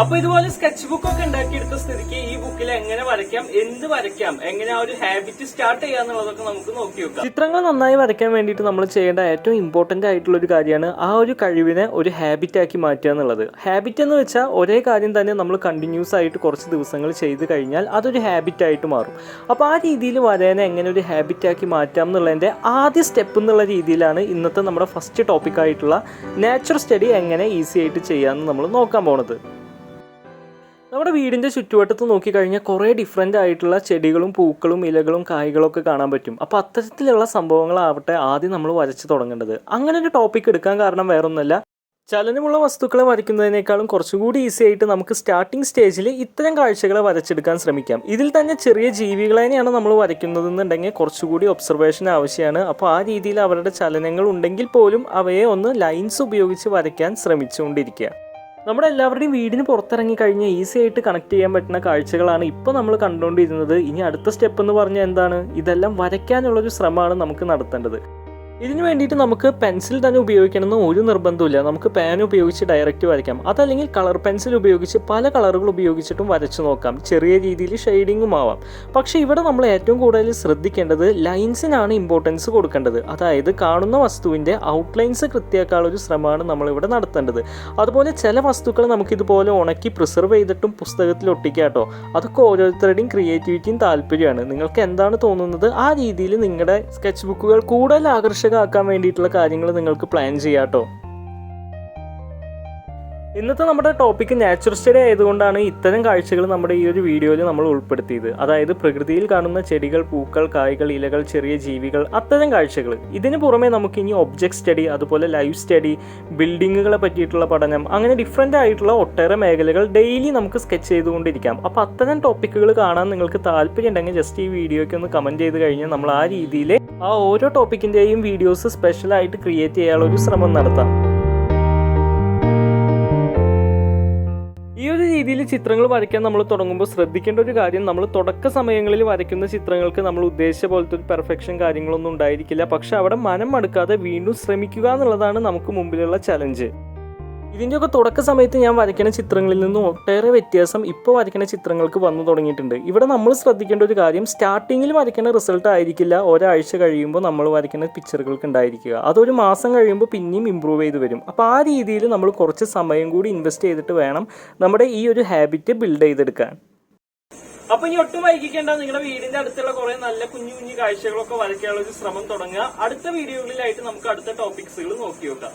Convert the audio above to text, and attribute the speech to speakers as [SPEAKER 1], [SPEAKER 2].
[SPEAKER 1] അപ്പൊ ഇതുപോലെ sketch book ഒക്കെ ഉണ്ടാക്കിയെടുത്ത സ്ഥിതിക്ക് ഈ ബുക്കിൽ എങ്ങനെ വരയ്ക്കാം എന്ത് വരയ്ക്കാം എങ്ങനെ ആ ഒരു ഹാബിറ്റ് സ്റ്റാർട്ട് ചെയ്യാം എന്നുള്ളതൊക്കെ നമുക്ക് നോക്കി വെക്കാം. ചിത്രങ്ങൾ നന്നായി വരയ്ക്കാൻ വേണ്ടിയിട്ട് നമ്മൾ ചെയ്യേണ്ട ഏറ്റവും ഇമ്പോർട്ടന്റ് ആയിട്ടുള്ള ഒരു കാര്യമാണ് ആ ഒരു കഴിവിനെ ഒരു ഹാബിറ്റ് ആക്കി മാറ്റുക എന്നുള്ളത്. ഹാബിറ്റ് എന്ന് വെച്ചാൽ ഒരേ കാര്യം തന്നെ നമ്മൾ കണ്ടിന്യൂസ് ആയിട്ട് കുറച്ച് ദിവസങ്ങൾ ചെയ്ത് കഴിഞ്ഞാൽ അതൊരു ഹാബിറ്റ് ആയിട്ട് മാറും. അപ്പോൾ ആ രീതിയിൽ വരേനെ എങ്ങനെ ഒരു ഹാബിറ്റ് ആക്കി മാറ്റാം എന്നുള്ളതിന്റെ ആദ്യ സ്റ്റെപ്പ് എന്നുള്ള രീതിയിലാണ് ഇന്നത്തെ നമ്മുടെ ഫസ്റ്റ് ടോപ്പിക് ആയിട്ടുള്ള നേച്ചർ സ്റ്റഡി എങ്ങനെ ഈസി ആയിട്ട് ചെയ്യാമെന്ന് നമ്മൾ നോക്കാൻ പോണത്. നമ്മുടെ വീടിന്റെ ചുറ്റുവട്ടത്ത് നോക്കിക്കഴിഞ്ഞാൽ കുറേ ഡിഫറെന്റ് ആയിട്ടുള്ള ചെടികളും പൂക്കളും ഇലകളും കായ്കളൊക്കെ കാണാൻ പറ്റും. അപ്പോൾ അത്തരത്തിലുള്ള സംഭവങ്ങളാവട്ടെ ആദ്യം നമ്മൾ വരച്ച് തുടങ്ങേണ്ടത്. അങ്ങനെ ഒരു ടോപ്പിക് എടുക്കാൻ കാരണം വേറൊന്നുമല്ല. ചലനമുള്ള വസ്തുക്കളെ വരയ്ക്കുന്നതിനേക്കാളും കുറച്ചുകൂടി ഈസി ആയിട്ട് നമുക്ക് സ്റ്റാർട്ടിംഗ് സ്റ്റേജിൽ ഇത്തരം കാഴ്ചകളെ വരച്ചെടുക്കാൻ ശ്രമിക്കാം. ഇതിൽ തന്നെ ചെറിയ ജീവികളെയാണ് നമ്മൾ വരയ്ക്കുന്നതെന്നുണ്ടെങ്കിൽ കുറച്ചുകൂടി ഒബ്സർവേഷൻ ആവശ്യമാണ്. അപ്പോൾ ആ രീതിയിൽ അവരുടെ ചലനങ്ങൾ ഉണ്ടെങ്കിൽ പോലും അവയെ ഒന്ന് ലൈൻസ് ഉപയോഗിച്ച് വരയ്ക്കാൻ ശ്രമിച്ചുകൊണ്ടിരിക്കുക. നമ്മുടെ എല്ലാവരുടെയും വീടിന് പുറത്തിറങ്ങി കഴിഞ്ഞാൽ ഈസി ആയിട്ട് കണക്ട് ചെയ്യാൻ പറ്റുന്ന കാഴ്ചകളാണ് ഇപ്പോൾ നമ്മൾ കണ്ടുകൊണ്ടിരുന്നത് ഇനി അടുത്ത സ്റ്റെപ്പ് എന്ന് പറഞ്ഞാൽ എന്താണ്? ഇതെല്ലാം വരയ്ക്കാനുള്ളൊരു ശ്രമമാണ് നമുക്ക് നടത്തേണ്ടത്. ഇതിന് വേണ്ടിയിട്ട് നമുക്ക് പെൻസിൽ തന്നെ ഉപയോഗിക്കണമെന്ന് ഒരു നിർബന്ധമില്ല നമുക്ക് പാൻ ഉപയോഗിച്ച് ഡയറക്റ്റ് വരയ്ക്കാം. അതല്ലെങ്കിൽ കളർ പെൻസിൽ ഉപയോഗിച്ച് പല കളറുകൾ ഉപയോഗിച്ചിട്ടും വരച്ചു നോക്കാം. ചെറിയ രീതിയിൽ ഷെയ്ഡിങ്ങും ആവാം. പക്ഷേ ഇവിടെ നമ്മൾ ഏറ്റവും കൂടുതൽ ശ്രദ്ധിക്കേണ്ടത് ലൈൻസിനാണ് ഇമ്പോർട്ടൻസ് കൊടുക്കേണ്ടത്. അതായത് കാണുന്ന വസ്തുവിന്റെ ഔട്ട്ലൈൻസ് കൃത്യമാക്കാനുള്ള ഒരു ശ്രമമാണ് നമ്മളിവിടെ നടത്തേണ്ടത്. അതുപോലെ ചില വസ്തുക്കൾ നമുക്കിതുപോലെ ഉണക്കി പ്രിസർവ് ചെയ്തിട്ടും പുസ്തകത്തിൽ ഒട്ടിക്കാം കേട്ടോ. അതൊക്കെ ഓരോരുത്തരുടെയും ക്രിയേറ്റിവിറ്റിയും താല്പര്യമാണ്. നിങ്ങൾക്ക് എന്താണ് തോന്നുന്നത്? ആ രീതിയിൽ നിങ്ങളുടെ സ്കെച്ച് ബുക്കുകൾ കൂടുതൽ ആകർഷകമാക്കാൻ വേണ്ടിയിട്ടുള്ള കാര്യങ്ങൾ നിങ്ങൾക്ക് പ്ലാൻ ചെയ്യാട്ടോ ഇന്നത്തെ നമ്മുടെ നാച്ചുറൽ സ്റ്റഡി ആയതുകൊണ്ടാണ് ഇത്തരം കാഴ്ചകൾ നമ്മുടെ ഈ ഒരു വീഡിയോയിൽ നമ്മൾ ഉൾപ്പെടുത്തിയത്. അതായത് പ്രകൃതിയിൽ കാണുന്ന ചെടികൾ പൂക്കൾ കായ്കൾ ഇലകൾ ചെറിയ ജീവികൾ അത്തരം കാഴ്ചകൾ. ഇതിന് പുറമെ നമുക്ക് ഇനി ഒബ്ജക്ട് സ്റ്റഡി അതുപോലെ ലൈഫ് സ്റ്റഡി ബിൽഡിങ്ങുകളെ പറ്റിയിട്ടുള്ള പഠനം അങ്ങനെ ഡിഫറെന്റ് ആയിട്ടുള്ള ഒട്ടേറെ മേഖലകൾ ഡെയിലി നമുക്ക് സ്കെച്ച് ചെയ്തുകൊണ്ടിരിക്കാം. അപ്പോൾ അത്തരം ടോപ്പിക്കുകൾ കാണാൻ നിങ്ങൾക്ക് താല്പര്യം ഉണ്ടെങ്കിൽ ജസ്റ്റ് ഈ വീഡിയോയ്ക്ക് ഒന്ന് കമന്റ് ചെയ്ത് കഴിഞ്ഞാൽ നമ്മൾ ആ രീതിയിൽ ആ ഓരോ ടോപ്പിക്കിന്റെയും വീഡിയോസ് സ്പെഷ്യലായിട്ട് ക്രിയേറ്റ് ചെയ്യാനുള്ള ഒരു ശ്രമം നടത്താം. ഈ ഒരു രീതിയിൽ ചിത്രങ്ങൾ വരയ്ക്കാൻ നമ്മൾ തുടങ്ങുമ്പോൾ ശ്രദ്ധിക്കേണ്ട ഒരു കാര്യം നമ്മൾ തുടക്ക സമയങ്ങളിൽ വരയ്ക്കുന്ന ചിത്രങ്ങൾക്ക് നമ്മൾ ഉദ്ദേശിച്ച പോലത്തെ ഒരു പെർഫെക്ഷൻ കാര്യങ്ങളൊന്നും ഉണ്ടായിരിക്കില്ല. പക്ഷെ അവിടെ മനം മടുക്കാതെ വീണ്ടും ശ്രമിക്കുക എന്നുള്ളതാണ് നമുക്ക് മുമ്പിലുള്ള ചലഞ്ച് ഇതിന്റെയൊക്കെ തുടക്ക സമയത്ത് ഞാൻ വരയ്ക്കുന്ന ചിത്രങ്ങളിൽ നിന്നും ഒട്ടേറെ വ്യത്യാസം ഇപ്പോൾ വരയ്ക്കുന്ന ചിത്രങ്ങൾക്ക് വന്നു തുടങ്ങിയിട്ടുണ്ട്. ഇവിടെ നമ്മൾ ശ്രദ്ധിക്കേണ്ട ഒരു കാര്യം സ്റ്റാർട്ടിങ്ങിൽ വരയ്ക്കുന്ന റിസൾട്ട് ആയിരിക്കില്ല. ഒരാഴ്ച കഴിയുമ്പോൾ നമ്മൾ വരയ്ക്കുന്ന പിക്ചറുകൾക്ക് ഉണ്ടായിരിക്കുക. അതൊരു മാസം കഴിയുമ്പോൾ പിന്നെയും ഇമ്പ്രൂവ് ചെയ്ത് വരും. അപ്പോൾ ആ രീതിയിൽ നമ്മൾ കുറച്ച് സമയം കൂടി ഇൻവെസ്റ്റ് ചെയ്തിട്ട് വേണം നമ്മുടെ ഈ ഒരു ഹാബിറ്റ് ബിൽഡ് ചെയ്തെടുക്കാൻ. അപ്പൊ ഇനി ഒട്ടും വൈകിക്കേണ്ട. നിങ്ങളുടെ വീടിന്റെ അടുത്തുള്ള കുറെ നല്ല കുഞ്ഞു കുഞ്ഞു കാഴ്ചകളൊക്കെ വരയ്ക്കാനുള്ള ഒരു ശ്രമം തുടങ്ങുക. അടുത്ത വീഡിയോകളിലായിട്ട് നമുക്ക് അടുത്ത ടോപ്പിക്സുകൾ നോക്കി നോക്കാം.